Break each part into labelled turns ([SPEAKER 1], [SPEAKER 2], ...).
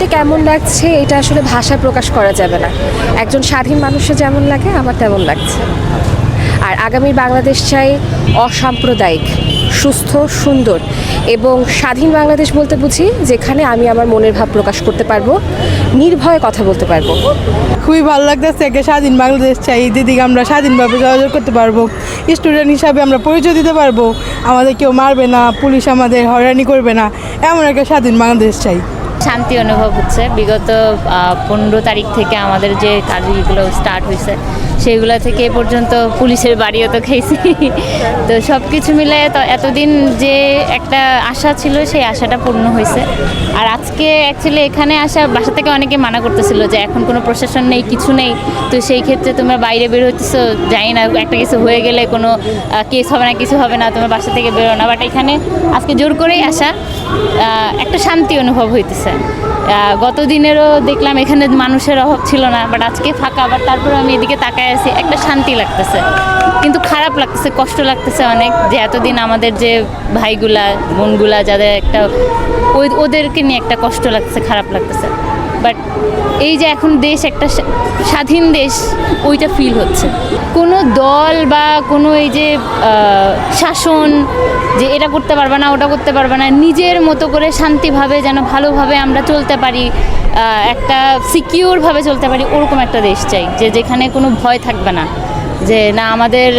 [SPEAKER 1] মুহূর্তে কেমন লাগছে, এটা আসলে ভাষায় প্রকাশ করা যাবে না। একজন স্বাধীন মানুষের যেমন লাগে, আমার তেমন লাগছে। আর আগামী বাংলাদেশ চাই অসাম্প্রদায়িক, সুস্থ, সুন্দর এবং স্বাধীন বাংলাদেশ বলতে বুঝি, যেখানে আমি আমার মনের ভাব প্রকাশ করতে পারব, নির্ভয়ে কথা বলতে পারব।
[SPEAKER 2] খুবই ভালো লাগতেছে একটা স্বাধীন বাংলাদেশ চাই যেদিকে আমরা স্বাধীনভাবে যোগাযোগ করতে পারব স্টুডেন্ট হিসাবে আমরা পরিচয় দিতে পারব, আমাদের কেউ মারবে না, পুলিশ আমাদের হয়রানি করবে না, এমন একটা স্বাধীন বাংলাদেশ চাই।
[SPEAKER 3] শান্তি অনুভব হচ্ছে। বিগত পনেরো তারিখ থেকে আমাদের যে কাজগুলো স্টার্ট হয়েছে সেইগুলো থেকে এ পর্যন্ত পুলিশের বাড়িও তো খেয়েছি। তো সব কিছু মিলে এতদিন যে একটা আশা ছিল, সেই আশাটা পূর্ণ হয়েছে। আর আজকে অ্যাকচুয়ালি এখানে আসা, বাসা থেকে অনেকে মানা করতেছিল যে এখন কোনো প্রশাসন নেই, কিছু নেই। তো সেই ক্ষেত্রে তোমরা বাইরে বের হইতেছো, জানি না, একটা কিছু হয়ে গেলে কোনো কেস হবে না, কিছু হবে না, তোমার বাসা থেকে বেরো না। বাট এখানে আজকে জোর করেই আসা একটা শান্তি অনুভব হইতেছে। গত দিনেরও দেখলাম এখানে মানুষের অভাব ছিল না বাট আজকে ফাঁকা। আবার তারপরে আমি এদিকে তাকায় আছি, একটা শান্তি লাগতেছে। কিন্তু খারাপ লাগতেছে, কষ্ট লাগতেছে অনেক যে এতদিন আমাদের যে ভাইগুলা, বোনগুলা, যাদের একটা ওদেরকে নিয়ে একটা কষ্ট লাগতেছে, খারাপ লাগতেছে। বাট এই যে এখন দেশ, একটা স্বাধীন দেশ, ওইটা ফিল হচ্ছে। কোনো দল বা কোনো এই যে শাসন যে এটা করতে পারবে না, ওটা করতে পারবে না, নিজের মতো করে শান্তিভাবে যেন ভালোভাবে আমরা চলতে পারি একটা সিকিউরভাবে চলতে পারি, ওরকম একটা দেশ চাই, যে যেখানে কোনো ভয় থাকবে না। যে না, আমাদের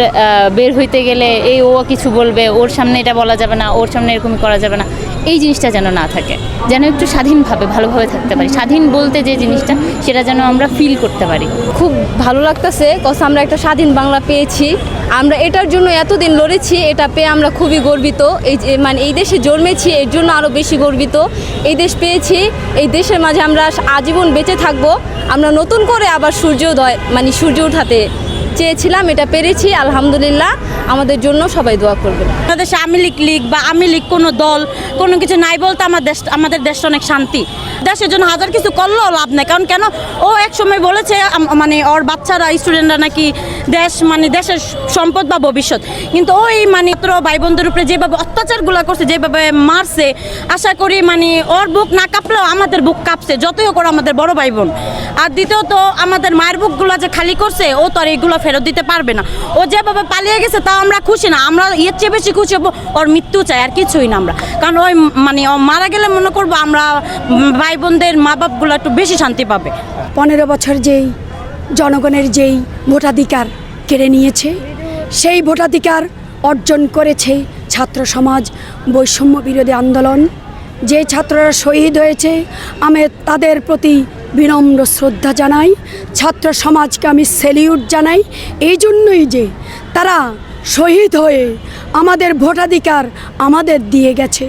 [SPEAKER 3] বের হইতে গেলে এই ও কিছু বলবে, ওর সামনে এটা বলা যাবে না, ওর সামনে এরকমই করা যাবে না। এই জিনিসটা যেন না থাকে, যেন একটু স্বাধীনভাবে, ভালোভাবে থাকতে পারি। স্বাধীন বলতে যে জিনিসটা, সেটা যেন আমরা ফিল করতে পারি।
[SPEAKER 4] খুব ভালো লাগতেছে কজ আমরা একটা স্বাধীন বাংলা পেয়েছি। আমরা এটার জন্য এতদিন লড়েছি, এটা পেয়ে আমরা খুবই গর্বিত। এই যে- মানে এই দেশে জন্মেছি, এর জন্য আরও বেশি গর্বিত। এই দেশ পেয়েছি, এই দেশের মাঝে আমরা আজীবন বেঁচে থাকব। আমরা নতুন করে আবার সূর্যোদয় মানে সূর্য উঠাতে চেয়েছিলাম, এটা পেরেছি, আলহামদুলিল্লাহ। আমাদের জন্য সবাই দোয়া করবেন।
[SPEAKER 5] বাংলাদেশে আমি লীগ লীগ বা আমি লীগ কোনো দল, কোনো কিছু নাই বলতে আমার দেশ আমাদের দেশটা অনেক শান্তি। দেশের জন্য হাজার কিছু করলেও লাভ নেই, কারণ কেন? ও এক সময় বলেছে মানে ওর বাচ্চারা স্টুডেন্টরা নাকি দেশ মানে দেশের সম্পদ বা ভবিষ্যৎ। কিন্তু ওই মানে ভাই বোনদের উপরে যেভাবে অত্যাচারগুলো করছে, যেভাবে মারছে, আশা করি মানে ওর বুক না কাঁপলেও আমাদের বুক কাঁপছে, যতই হোক আমাদের বড় ভাই বোন আর দ্বিতীয়ত, আমাদের মায়ের বুকগুলো যে খালি করছে, ও তো আর এইগুলো ফেরত দিতে পারবে না। ও যেভাবে পালিয়ে গেছে, তাও আমরা খুশি না। আমরা এর চেয়ে বেশি খুশি হব, ওর মৃত্যু চাই, আর কিছুই না আমরা। কারণ ওই মানে ও মারা গেলে মনে করব আমরা ভাই বোনদের মা বাপগুলো একটু বেশি শান্তি পাবে।
[SPEAKER 6] পনেরো বছর যেই জনগণের যেই ভোটাধিকার কেড়ে নিয়েছে, সেই ভোটাধিকার অর্জন করেছে ছাত্র সমাজ বৈষম্য বিরোধী আন্দোলন। যে ছাত্ররা শহীদ হয়েছে, আমি তাদের প্রতি বিনম্র শ্রদ্ধা জানাই, ছাত্র সমাজকে আমি সেলিউট জানাই, এই জন্যই যে তারা শহীদ হয়ে আমাদের ভোটাধিকার আমাদের দিয়ে গেছে।